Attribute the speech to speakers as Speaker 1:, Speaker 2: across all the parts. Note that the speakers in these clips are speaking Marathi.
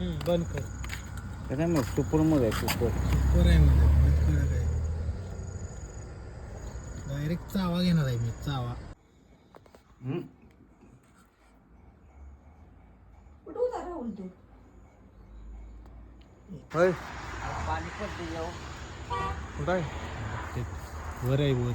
Speaker 1: बंद कर.
Speaker 2: काय मग सुपरमध्ये आहे सुपर.
Speaker 1: सुपर आहे मध्ये बंद कर काय डायरेक्ट चावा घेणार आहे मी चावा.
Speaker 3: कुठं होता राहुल तू
Speaker 2: होय.
Speaker 1: कुठं आहे? ते वर आहे वर.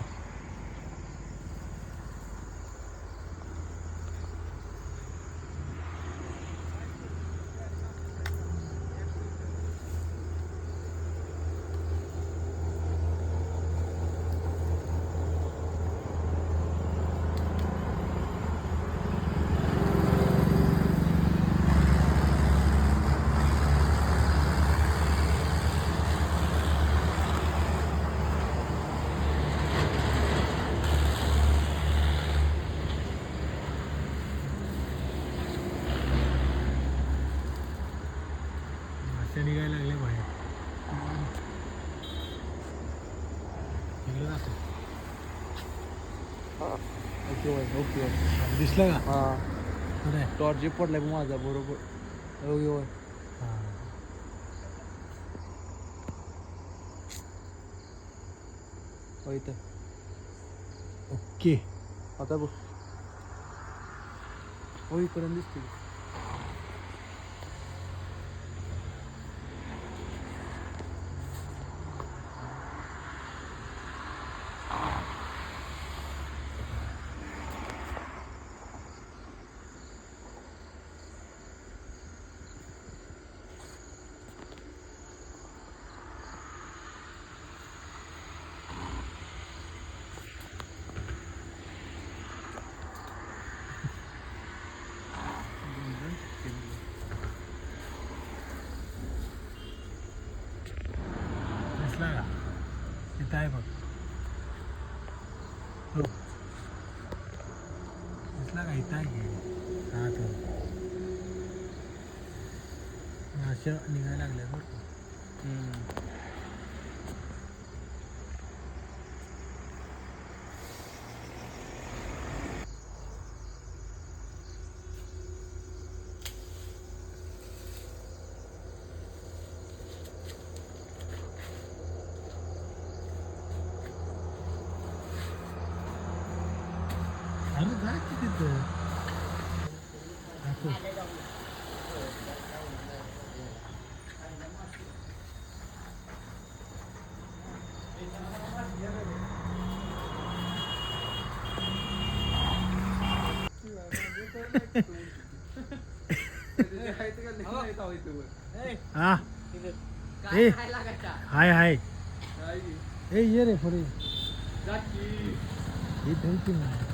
Speaker 1: इकडे जातो
Speaker 2: ओके होय ओके
Speaker 1: दिसलं का
Speaker 2: हा
Speaker 1: कुठे आहे?
Speaker 2: टॉर्च पडलाय माझा बरोबर ओके होय
Speaker 1: हा.
Speaker 2: होय इथं
Speaker 1: ओके
Speaker 2: आता बघ हो इकडून दिसते
Speaker 1: तिथं आहे बघ. हो. दिसला का इथं आहे? हा तो. अशा निघायला लागल्या बरं का. अरे जा की तिथं दाखव. हा ए हाय हाय ए ये रे पुढे हे धर की मग.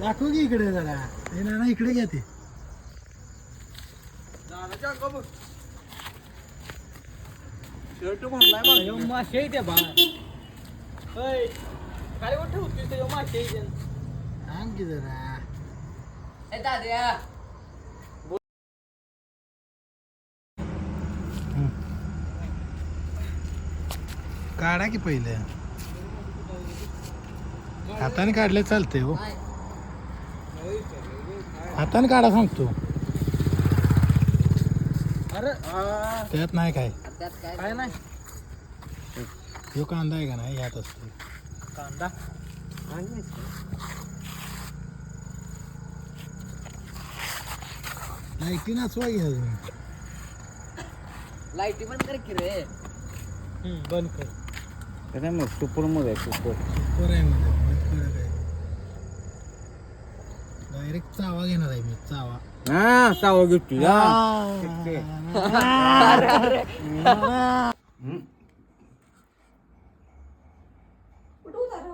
Speaker 1: दाखव की इकडे जरा. ए ना इकडे घ्या ते.
Speaker 2: शर्ट म्हणलाय बघ.
Speaker 4: मासे त्या बा काय होते ते मासे
Speaker 1: की जरा.
Speaker 4: दाद्या.
Speaker 1: काढा की पहिले. हाताने काढले चालते हो. हाताने काढा सांगतो.
Speaker 4: अरे
Speaker 1: त्यात नाही काय.
Speaker 4: त्यात काय काय नाही.
Speaker 1: ह्यो कांदा आहे का नाही? यात असतो.
Speaker 4: कांदा.
Speaker 1: लाईटी नाचवा घ्या अजून?
Speaker 4: लाईटी बंद कर की रे.
Speaker 1: बंद कर.
Speaker 2: काय मग सुपरमध्ये सुपर.
Speaker 1: सुपर आहे मध्ये. बंद कर काय डायरेक्ट चावा घेणार आहे मी चावा.
Speaker 2: हा चावा घेतो
Speaker 1: कुठं
Speaker 2: उतारा